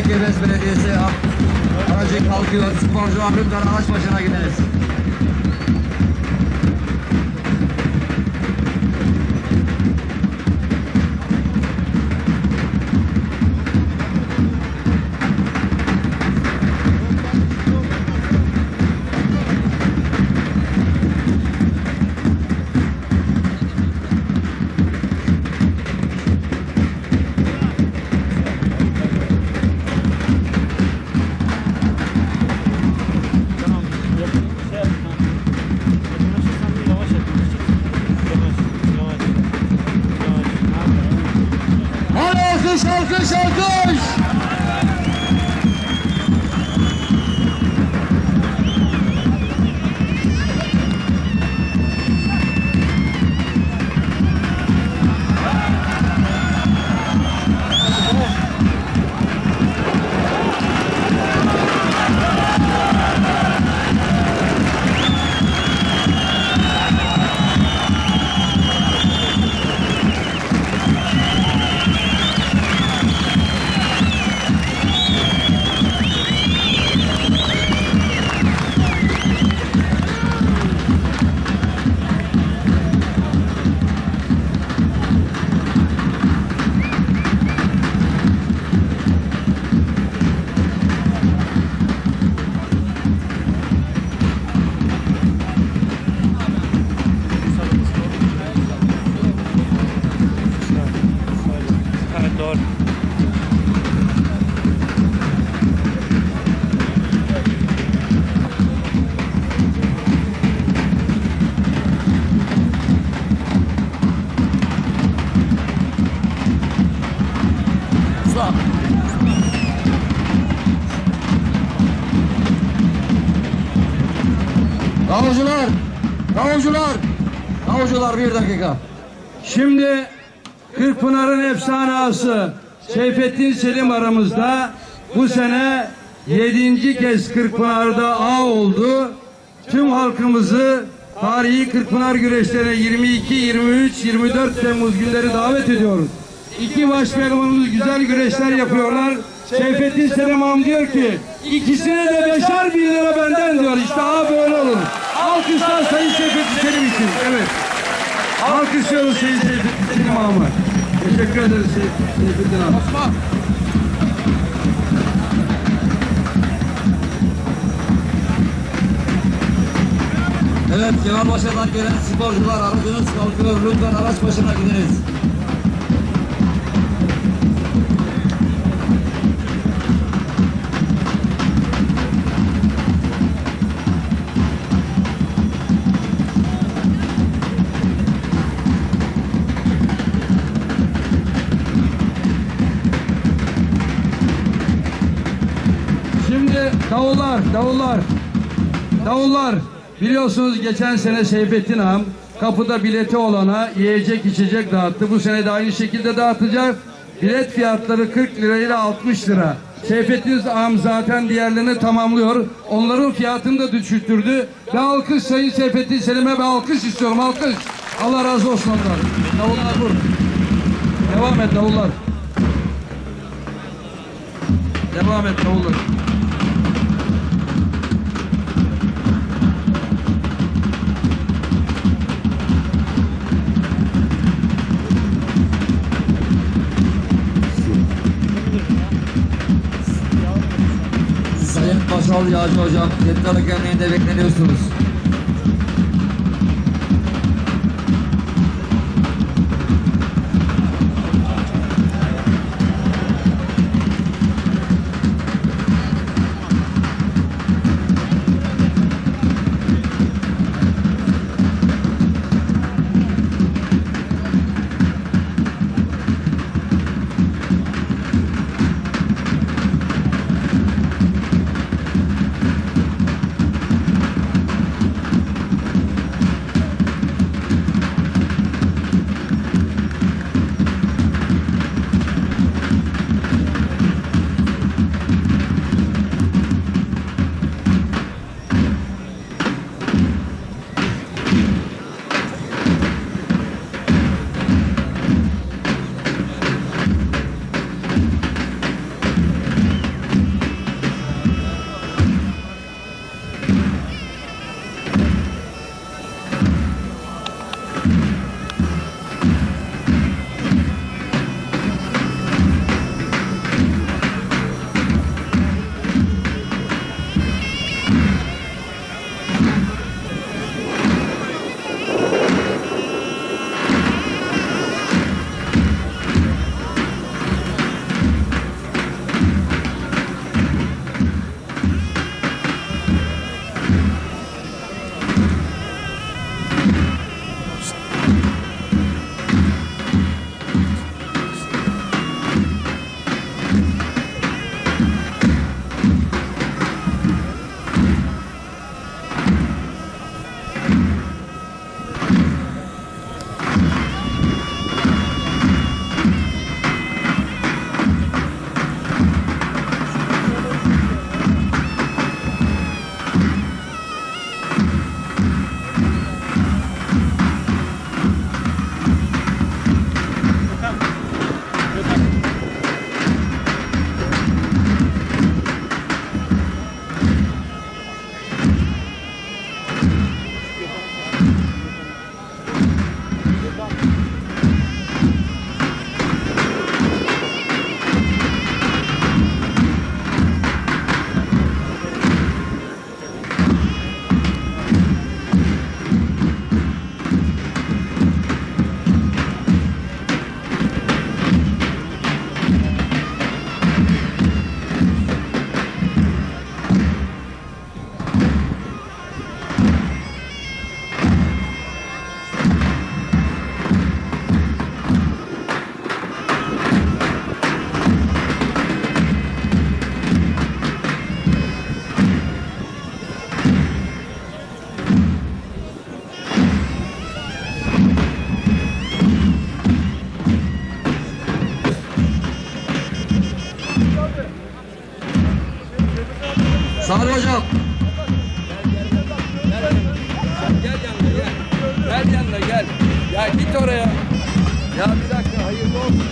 Gebez Belediyesi aracı kalkıyor. Sporcular lütfen araç başına alkış alkış Davulcular, davulcular, davulcular bir dakika. Şimdi Kırkpınar'ın efsane ağası Seyfettin Selim aramızda bu sene yedinci kez Kırkpınar'da ağ oldu. Tüm halkımızı tarihi Kırkpınar güreşlerine 22, 23, 24 Temmuz günleri davet ediyoruz. İki baş güzel güreşler yapıyorlar. Seyfettin Selim ağam diyor ki ikisine de beşer bin lira benden diyor. İşte ağ böyle olur. Alkışlar Sayın Seyfettin Selim için. Evet. Alkışlıyoruz Sayın Seyfettin Selim ağamı. Teşekkür ederiz Sey- Seyfettin ağam. Evet, Kemalpaşa'dan gelen sporcular aracınız kalkıyor. Lütfen araç başına gidiniz. Davullar, davullar, davullar. Biliyorsunuz geçen sene Seyfettin Ağam kapıda bileti olana yiyecek içecek dağıttı. Bu sene de aynı şekilde dağıtacak. Bilet fiyatları 40 lira ile 60 lira. Seyfettin Ağam zaten diğerlerini tamamlıyor. Onların fiyatını da düşürttürdü. Ve alkış Sayın Seyfettin Selim'e ve alkış istiyorum alkış. Allah razı olsun ondan. Davullar vur. Devam et davullar. Devam et davullar. Başal Yağcı Hocam, Yettalı Gemliği'nde bekleniyorsunuz. Git oraya. Ya bir dakika hayırlı olsun.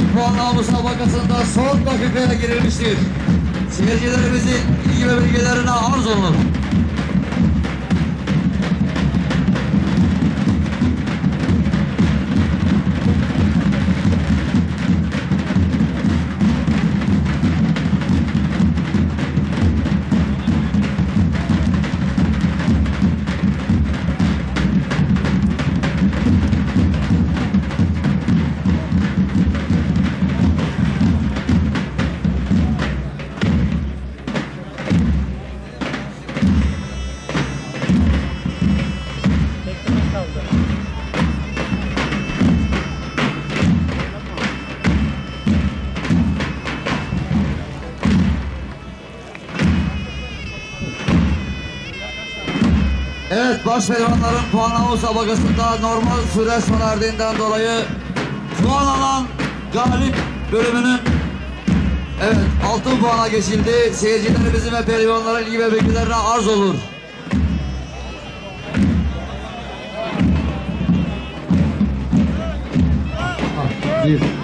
Basmedivenlik puanlama müsabakasında son dakikaya girilmiştir. Seyircilerimizin ilgi ve bilgilerine arz olunur. Evet baş pehlivanların puanlama müsabakasında normal süre sona erdiğinden dolayı puan alan galip bölümünün Evet altın puana geçildi. Seyircilerimizin ve pehlivanların ilgi ve bilgilerine arz olur. Bir.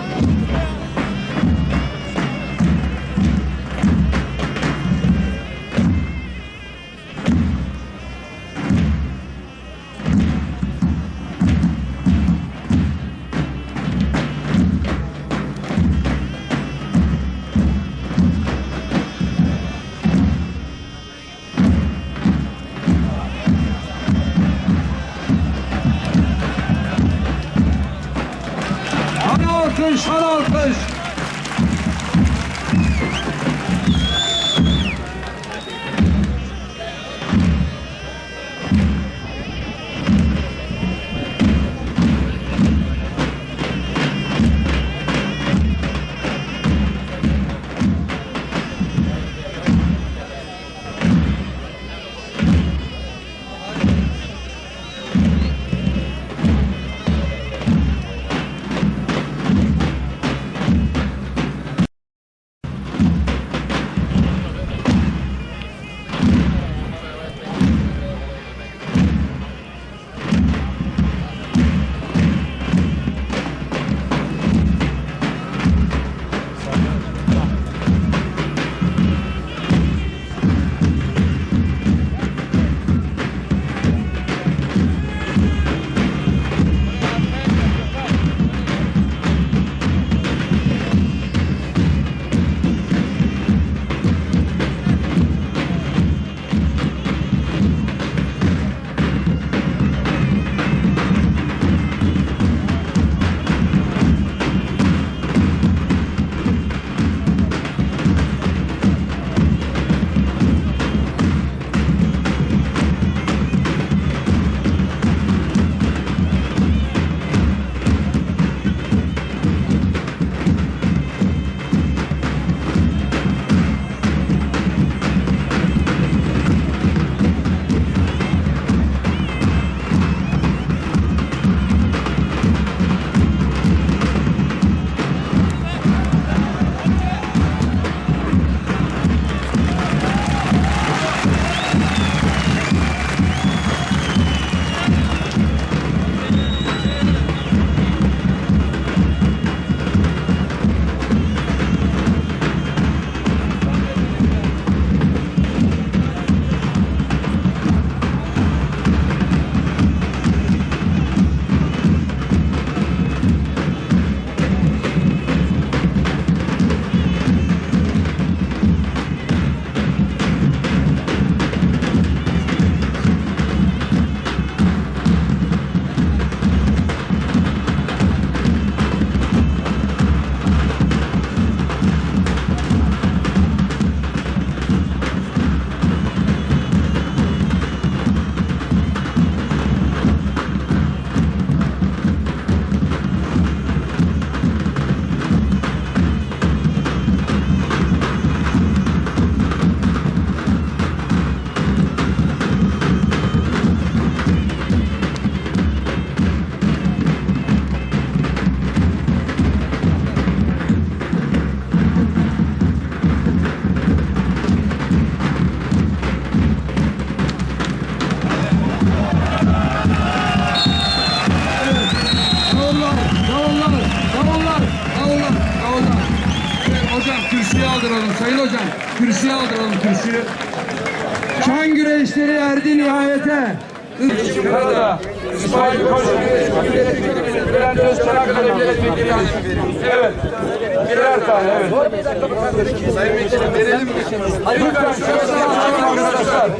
Lütfen.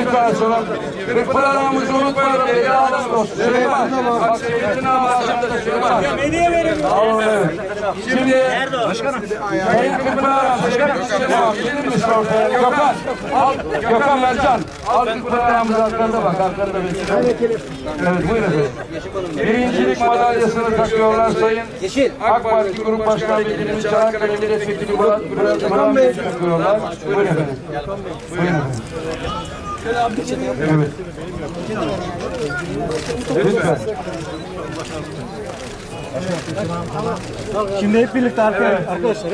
Lütfen sorun. Kırpılarımızı unutmayın. Eli alın olsun. Süleyman. Bak Seyit'in ağzında Süleyman. Hediye verin. Şimdi. Sayın Kırpınar Başkanım. Gelir misin ortaya? Gökhan. Gökhan Mercan. Al Kırpınar'ımızı arkanda bak. Arkanda bekliyor. Evet buyurun efendim. Birincilik madalyasını takıyorlar Sayın Yeşil. AK Parti Grup Başkan Vekilimiz Çanakkale Milletvekili Murat Murat Murat Bey takıyorlar. Buyurun efendim. Buyurun efendim. Evet. Lütfen. Şimdi hep birlikte arkadaşlar. Arkadaşlar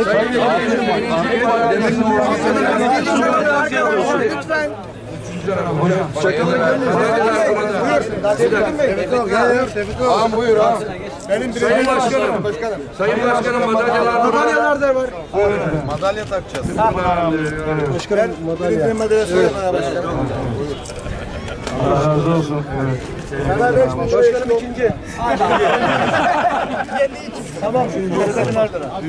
hep Ağam buyur ağam. Sayın Başkanım. Sayın Başkanım madalyalar Madalyalar da var. Madalya takacağız. Başkanım Madalya. Madalya söyle bana başkanım. Allah razı olsun. Evet. Başkanım ikinci.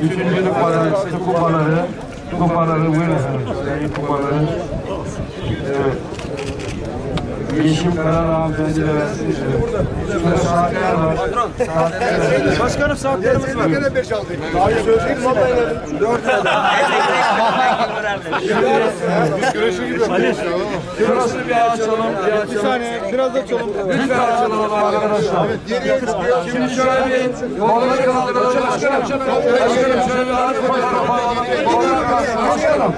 Üçüncülük madalyası, kupaları, kupaları buyurun efendim. Kupaları. Evet. Yeşim Karan hanımefendi de versin. Şurada saatler var. Saatler var. Başkanım saatlerimiz var. Gene beş aldık. Hayır söyleyeyim madalya. Dört Şurasını bir açalım. Bir açalım. Bir saniye biraz da açalım. Lütfen açalım arkadaşlar. Şimdi şöyle bir kolları kaldıralım başkanım. Başkanım şöyle bir ağır alalım. Kolları kaldıralım başkanım.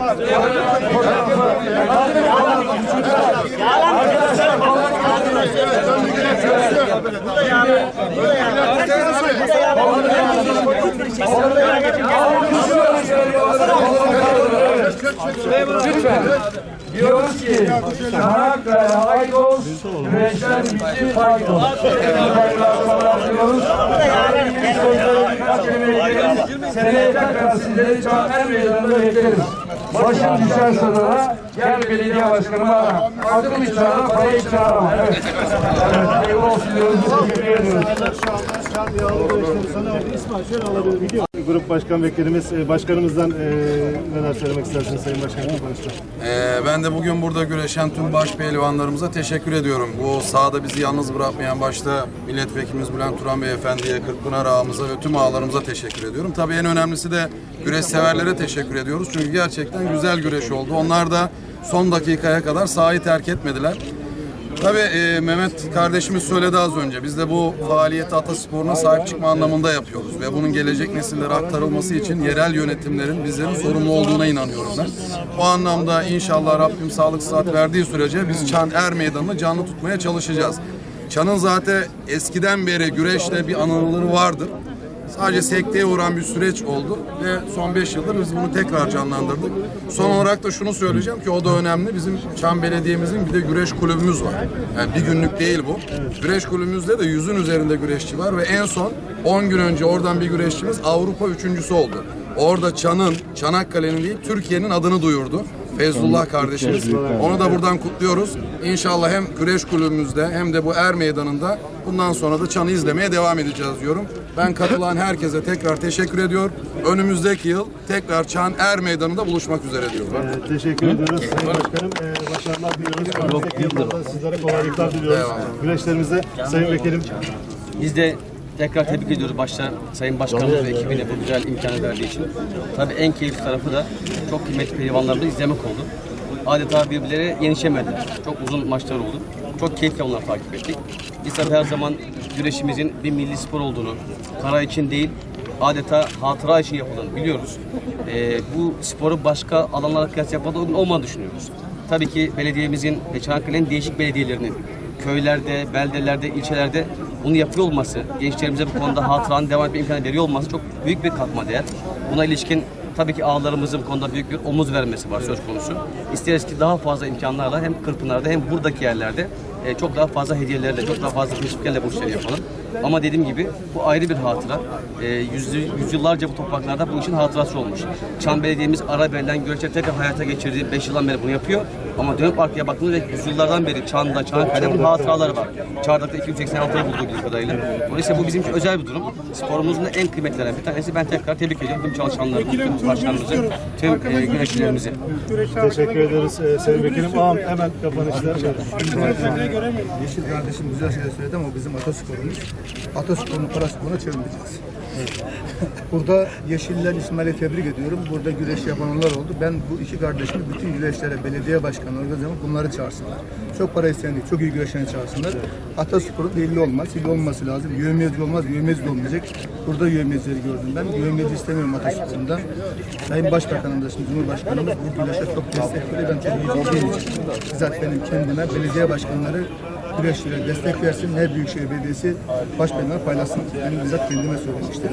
Lütfen. Diyoruz ki Çanakkale Aydos güreşler bitti faydos. Saygılar diyoruz. Yani bir sözleri birkaç kelime ekleriz. Seneye tekrar sizleri Çanakkale Meydanı'nda bekleriz. Başım düşer sırrına gel belediye başkanıma ara. Adım hiç ara, parayı hiç arama. Evet. Evet, hayırlı olsun diyoruz. Teşekkür ediyoruz. Grup Başkan Vekilimiz, e, Başkanımızdan e, neler söylemek istersiniz Sayın Başkanım? Ee, ben de bugün burada güreşen tüm baş pehlivanlarımıza teşekkür ediyorum. Bu sahada bizi yalnız bırakmayan başta milletvekilimiz Bülent Turan Beyefendi'ye, Kırkpınar ağamıza ve tüm ağalarımıza teşekkür ediyorum. Tabii en önemlisi de güreş severlere teşekkür ediyoruz. Çünkü gerçekten güzel güreş oldu. Onlar da son dakikaya kadar sahayı terk etmediler. Tabii e, Mehmet kardeşimiz söyledi az önce. Biz de bu faaliyeti atasporuna sahip çıkma anlamında yapıyoruz. Ve bunun gelecek nesillere aktarılması için yerel yönetimlerin bizlerin sorumlu olduğuna inanıyorum ben. Bu anlamda inşallah Rabbim sağlık sıhhat verdiği sürece biz Çan Er Meydanı'nı canlı tutmaya çalışacağız. Çan'ın zaten eskiden beri güreşle bir anıları vardır. Sadece sekteye uğran bir süreç oldu ve son 5 yıldır biz bunu tekrar canlandırdık. Son olarak da şunu söyleyeceğim ki o da önemli. Bizim Çam Belediye'mizin bir de güreş kulübümüz var. Yani bir günlük değil bu. Güreş kulübümüzde de yüzün üzerinde güreşçi var ve en son 10 gün önce oradan bir güreşçimiz Avrupa üçüncüsü oldu. Orada Çan'ın, Çanakkale'nin değil Türkiye'nin adını duyurdu. Fezlullah kardeşimiz. Onu da buradan kutluyoruz. İnşallah hem güreş kulübümüzde hem de bu er meydanında bundan sonra da Çan'ı izlemeye devam edeceğiz diyorum. Ben katılan herkese tekrar teşekkür ediyor. Önümüzdeki yıl tekrar Çan Er Meydanı'nda buluşmak üzere diyorum. E, teşekkür ediyoruz Sayın Başkanım. E, başarılar diliyoruz. Önümüzdeki yıllarda sizlere kolaylıklar diliyoruz. Güreşlerimizde Sayın Vekilim Biz de tekrar tebrik ediyoruz başta Sayın Başkanımız ve ekibine bu güzel imkanı verdiği için. Tabii en keyifli tarafı da çok kıymetli pehlivanlarımızı izlemek oldu. Adeta birbirleri yenişemediler. Çok uzun maçlar oldu. Çok keyifle onları takip ettik. Biz tabii her zaman güreşimizin bir milli spor olduğunu, para için değil, adeta hatıra için yapıldığını biliyoruz. Ee, bu sporu başka alanlara kıyas yapmadan olmadığını düşünüyoruz. Tabii ki belediyemizin ve Çanakkale'nin değişik belediyelerinin köylerde, beldelerde, ilçelerde bunu yapıyor olması, gençlerimize bu konuda hatıranın devam etme imkanı veriyor olması çok büyük bir katma değer. Buna ilişkin tabii ki ağalarımızın bu konuda büyük bir omuz vermesi var söz konusu. İsteriz ki daha fazla imkanlarla hem Kırpınar'da hem buradaki yerlerde e, çok daha fazla hediyelerle, çok daha fazla teşviklerle bu işleri yapalım. Ama dediğim gibi bu ayrı bir hatıra. Ee, yüzü, yüzyıllarca bu topraklarda bu işin hatırası olmuş. Çan Belediye'miz ara verilen göçleri tekrar hayata geçirdi. 5 yıldan beri bunu yapıyor. Ama dönüp arkaya baktığımızda yüzyıllardan beri Çan'da, Çanakkale'de bunun hatıraları var. Çardak'ta 286'yı bulduğu bildiğim kadarıyla. Dolayısıyla bu bizim için özel bir durum. Sporumuzun da en kıymetlilerinden bir tanesi. Ben tekrar tebrik ediyorum tüm çalışanları, tüm başkanımızı, tüm e, güreşçilerimizi. Teşekkür ederiz e, Sayın Vekilim. Ağam hemen kapanışta. Yeşil kardeşim güzel şeyler söyledi ama o bizim atasporumuz. Atasporunu parasporuna çevirmeyeceğiz. Burada Yeşiller İsmail'i tebrik ediyorum. Burada güreş yapanlar oldu. Ben bu iki kardeşimi bütün güreşlere, belediye başkanı, organizasyon bunları çağırsınlar. Çok para isteyen değil, çok iyi güreşlerini çağırsınlar. Atasporun belli olmaz, illi olması lazım. Yövmiyeci olmaz, yövmiyeci de olmayacak. Burada yövmiyecileri gördüm ben. Yövmiyeci istemiyorum atasporunda. Sayın Başbakanım da şimdi Cumhurbaşkanımız bu güreşe çok destek veriyor. Ben çok iyi için. Bizzat benim kendime belediye başkanları güreşçilere destek versin. Her Büyükşehir Belediyesi başkanları paylaşsın. Benim bizzat kendime söylemiştir.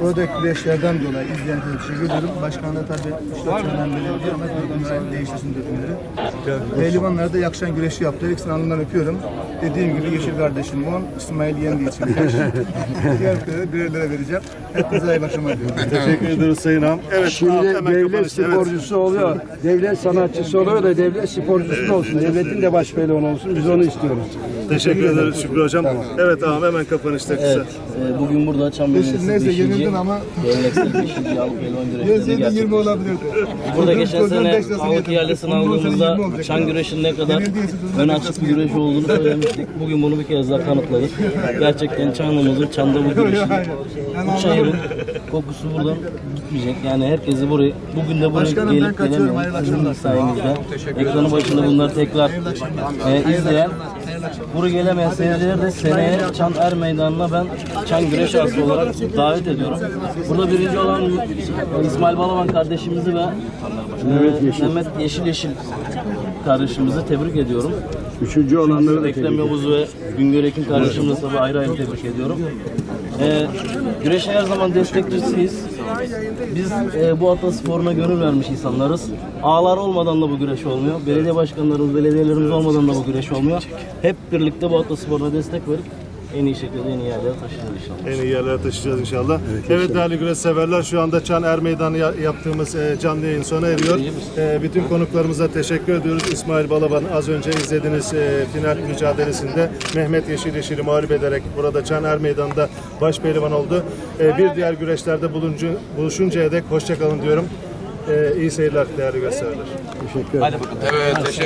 Buradaki güreşlerden dolayı izleyen herkese teşekkür ediyorum. Başkan da tabii işte önemli belediye ama dökümleri değiştirsin dökümleri. Pehlivanlar da yakışan güreşi yaptı. İkisini alnından öpüyorum. Dediğim gibi Yeşil kardeşim on, İsmail yendiği için. Diğer birerlere vereceğim. Hepinize hayırlı akşamlar diliyorum. Teşekkür ederiz Sayın Ağam. Evet, Şimdi hemen devlet. Evet. sporcusu oluyor, devlet sanatçısı oluyor da devlet sporcusu da olsun. Devletin de baş pehlivanı olsun. Biz onu istiyoruz. Teşekkür ederiz Şükrü Hocam. Evet ağam hemen kapanışta kısa. Ee, Bugün burada Çam Yeşil Belediyesi neyse 5. yenildin ama geleneksel 5. Avrupa Elvan güreşlerini Yeseydi 20 gerçekleştirdik. olabilirdi. Burada Çocuğun- geçen çocuğun sene beş lirasını Avrupa yedim. yerlisini Ondan sonra aldığımızda 20 olacak Çan ya. güreşinin ne kadar çocuğun ön beş açık bir lirasını güreş olduğunu söylemiştik. Bugün bunu bir kez daha kanıtladık. Gerçekten Çan'ımızın Çan'da bu güreşin, bu çayırın kokusu buradan gitmeyecek. Yani herkesi burayı, bugün de buraya Başkanım, ben gelip kaçıyorum. gelemeyen Hayırlı sizin sayenizde ekranı başında bunları tekrar e, izleyen Buraya gelemeyen seyirciler de seneye Çan Er Meydanı'na ben Çan Güreş Arası olarak davet ediyorum. Burada birinci olan İsmail Balaban kardeşimizi ve e, Mehmet Yeşil Yeşil kardeşimizi tebrik ediyorum. Üçüncü olanları da Ekrem Yavuz ve Güngör Ekin kardeşimizi tabii ayrı ayrı tebrik ediyorum. Ee, güreşe her zaman destekçisiyiz. Biz e, bu atasporuna gönül vermiş insanlarız. Ağlar olmadan da bu güreş olmuyor. Belediye başkanlarımız, belediyelerimiz olmadan da bu güreş olmuyor. Hep birlikte bu atasporuna destek verip en iyi şekilde en iyi yerlere taşıyacağız inşallah. En iyi yerlere taşıyacağız inşallah. Evet, değerli güreş severler şu anda Çan Er Meydanı ya- yaptığımız e, canlı yayın sona eriyor. E, bütün konuklarımıza teşekkür ediyoruz. İsmail Balaban az önce izlediğiniz e, final mücadelesinde Mehmet Yeşil Yeşil'i mağlup ederek burada Çan Er Meydanı'nda baş pehlivan oldu. Bir diğer güreşlerde buluncu, buluşuncaya dek hoşçakalın diyorum. İyi seyirler değerli güreş severler. Hadi bakalım. Evet teşekkür